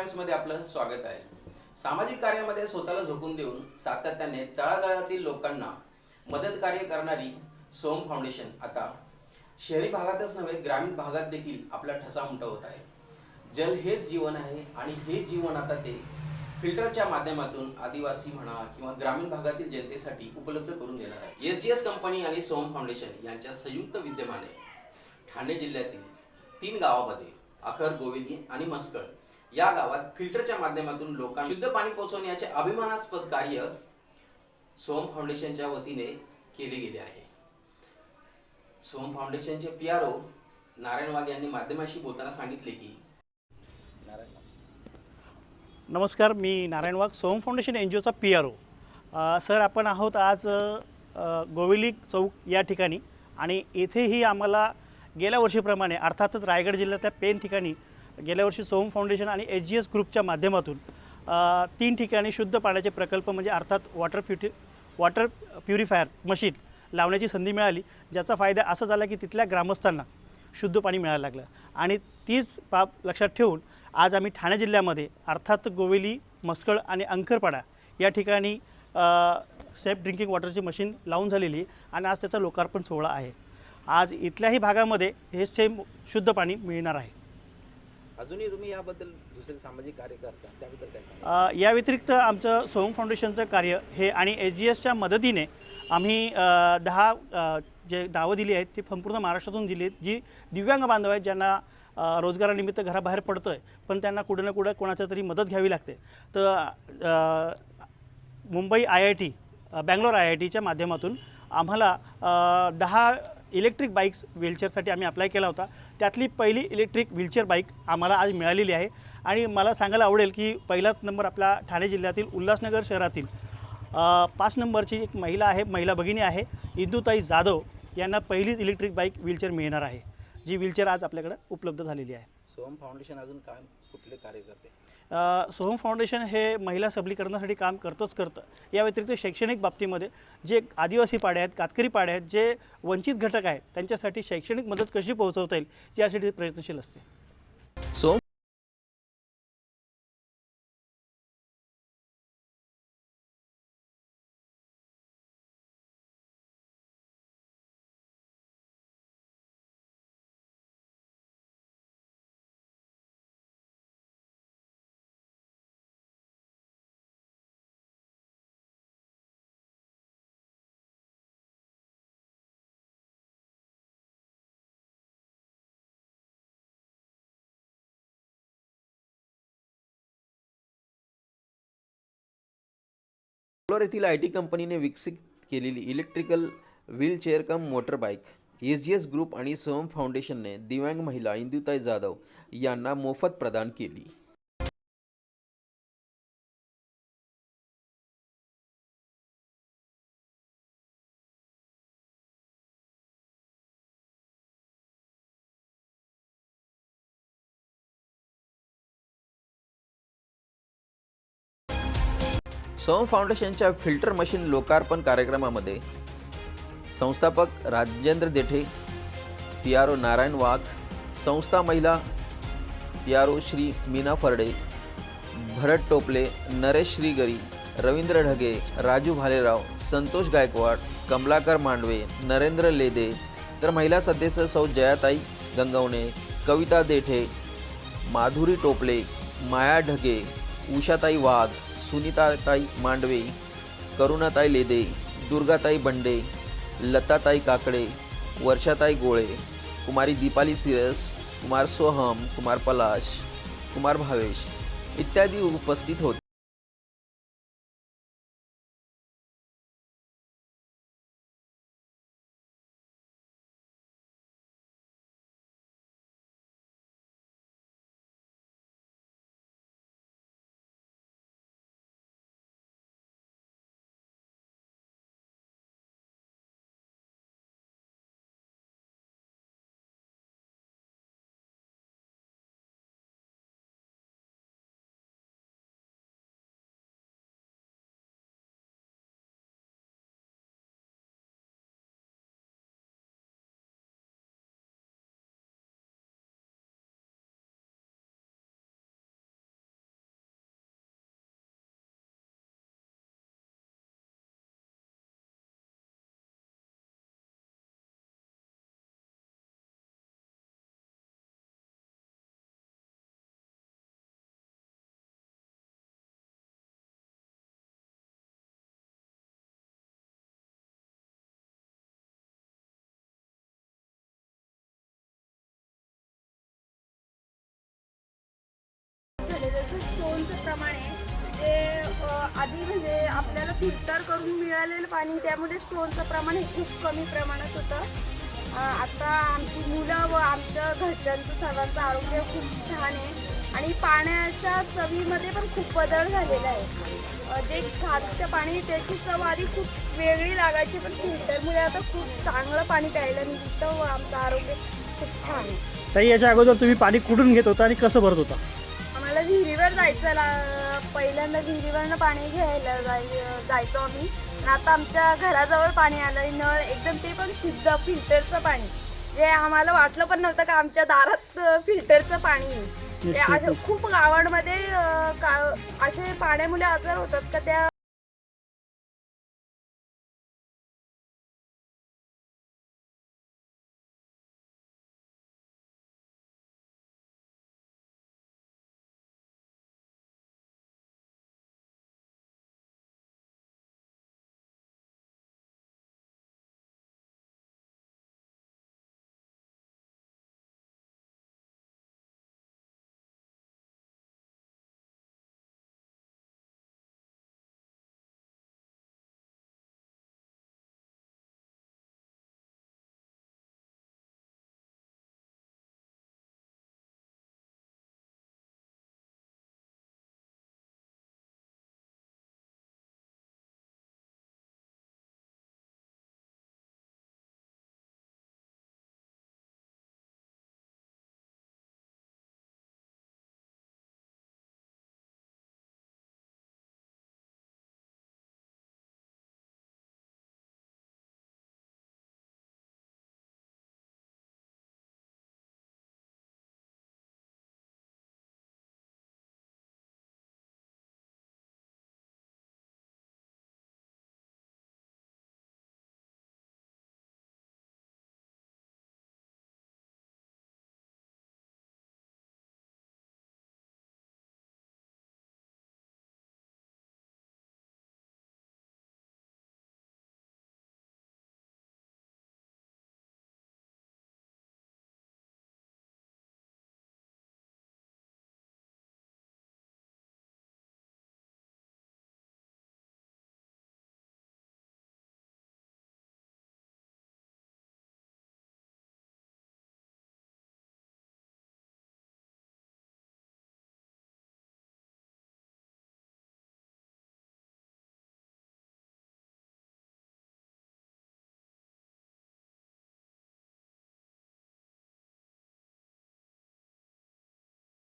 टाइम्समध्ये आपलं स्वागत आहे. सामाजिक कार्यामध्ये स्वतःला झोकून देऊन सातत्याने तळागाळातील लोकांना मदत कार्य करणारी सोम फाउंडेशन आता शहरी भागातच नव्हे ग्रामीण भागात देखील आपला ठसा उमटवत आहे. जल हेच जीवन आहे आणि हे जीवन आता ते फिल्टरच्या माध्यमातून आदिवासी म्हणा किंवा ग्रामीण भागातील जनतेसाठी उपलब्ध करून देणार आहे. एस एस कंपनी आणि सोम फाउंडेशन यांच्या संयुक्त विद्यमाने ठाणे जिल्ह्यातील तीन गावामध्ये अखर गोविली आणि मस्कळ या गावात फिल्टरच्या माध्यमातून लोकांना शुद्ध पाणी पोहोचवण्याचे अभिमानास्पद कार्य सोम फाउंडेशनच्या वतीने केले गेले आहे. सोम फाउंडेशनचे P R O Narayan Wagh यांनी माध्यमाशी बोलताना सांगितले की नमस्कार मी Narayan Wagh Som foundation N G Ocha P R O sir आपण आहोत आज गोविली चौक या ठिकाणी आणि येथेही आम्हाला गेल्या वर्षीप्रमाणे अर्थातच रायगड जिल्ह्यातल्या पेन ठिकाणी गेल्या वर्षी सोम फाउंडेशन आणि एच जी एस ग्रुपच्या माध्यमातून तीन ठिकाणी शुद्ध पाण्याचे प्रकल्प म्हणजे अर्थात water purity water purifier machine लावण्याची संधी मिळाली. ज्याचा फायदा असा झाला की तिथल्या ग्रामस्थांना शुद्ध पाणी मिळायला लागलं. आणि तीच बाब लक्षात ठेवून आज आम्ही ठाणे जिल्ह्यामध्ये अर्थात गोवेली मस्कळ आणि अंकरपाडा या ठिकाणी सेफ ड्रिंकिंग वॉटरची मशीन लावून झालेली आणि आज त्याचा लोकार्पण सोहळा आहे. आज इथल्याही भागामध्ये हे सेम शुद्ध पाणी मिळणार आहे. अजूनही तुम्ही याबद्दल दुसरे सामाजिक कार्य करता त्याबद्दल काय सांगा या व्यतिरिक्त आमचं सोम फाउंडेशनचं कार्य हे आणि एच जी एसच्या मदतीने आम्ही दहा जे नावं दिली आहेत ती संपूर्ण महाराष्ट्रातून दिली आहेत जी दिव्यांग बांधव आहेत ज्यांना रोजगारानिमित्त घराबाहेर पडतं आहे पण त्यांना कुठं ना कुठं कोणाच्या तरी मदत घ्यावी लागते. तर Mumbai I I T Bangalore I I टीच्या माध्यमातून आम्हाला दहा इलेक्ट्रिक बाईक्स व्हीलचेअरसाठी आम्ही अप्लाय केला होता. त्यातली पहिली इलेक्ट्रिक व्हीलचेअर बाईक आम्हाला आज मिळालेली आहे. आणि मला सांगायला आवडेल की पहिलाच नंबर आपला ठाणे जिल्ह्यातील उल्हासनगर शहरातील पाच नंबरची एक महिला आहे महिला भगिनी आहे इंदुताई जाधव यांना पहिलीच इलेक्ट्रिक बाईक व्हीलचेअर मिळणार आहे. जी व्हीलचेअर आज आपल्याकडे उपलब्ध झालेली आहे. सोहम फाउंडेशन अजून काय कुठले कार्य करते सोहम फाउंडेशन हे महिला सबलीकरणासाठी काम करतंच करतं. या व्यतिरिक्त शैक्षणिक बाबतीमध्ये जे आदिवासी पाड्या आहेत कातकरी पाड्या आहेत जे वंचित घटक आहेत त्यांच्यासाठी शैक्षणिक मदत कशी पोहोचवता येईल यासाठी प्रयत्नशील असते. सोम बंगलोर येथील आय टी कंपनीने विकसित केलेली electrical wheelchair cum motor bike S G S group आणि सोहम फाउंडेशनने दिव्यांग महिला इंदुताई जाधव यांना मोफत प्रदान केली. सौम फाउंडेशनच्या फिल्टर मशीन लोकार्पण कार्यक्रमामध्ये संस्थापक Rajendra Dethe P R O Narayan Wagh संस्था महिला P R O Shri Meena Farde Bharat Tople Naresh Shrigari Ravindra Dhage Raju Bhalerao Santosh Gaikwad Kamalakar Mandve Narendra लेदे तर महिला सदस्य सौ जयाताई गंगवणे कविता देठे माधुरी टोपले माया ढगे उषाताई वाघ सुनीताताई मांडवे करुणाताई लेदे दुर्गाताई बंडे लताताई काकडे वर्षाताई गोळे कुमारी दीपाली सिरस कुमार सोहम कुमार पलाश कुमार भावेश इत्यादी उपस्थित होते. असं स्टोनचं प्रमाण आहे. म्हणजे, ते आधी म्हणजे आपल्याला फिल्टर करून मिळालेलं पाणी त्यामध्ये स्टोनचं प्रमाण हे खूप कमी प्रमाणात होतं. आता आमची मुलं व आमच्या घरच्यांचं सर्वांचं आरोग्य खूप छान आहे. आणि पाण्याच्या चवीमध्ये पण खूप बदल झालेला आहे. जे छातीचं पाणी त्याची चव आधी खूप वेगळी लागायची पण फिल्टरमुळे आता खूप चांगलं पाणी प्यायला मिळतं व आमचं आरोग्य खूप छान आहे. ताई याच्या अगोदर तुम्ही पाणी कुठून घेत होता आणि कसं भरत होता? आम्हाला विहिरीवर जायचं ला पहिल्यांदा विहिरीवरनं पाणी घ्यायला जाय जायचो आम्ही आता आमच्या घराजवळ पाणी आलं नळ एकदम ते पण शुद्ध फिल्टरचं पाणी जे आम्हाला वाटलं पण नव्हतं का आमच्या दारात फिल्टरचं पाणी आहे. ते. असं खूप गावांमध्ये का असे पाण्यामुळे आजार होतात का त्या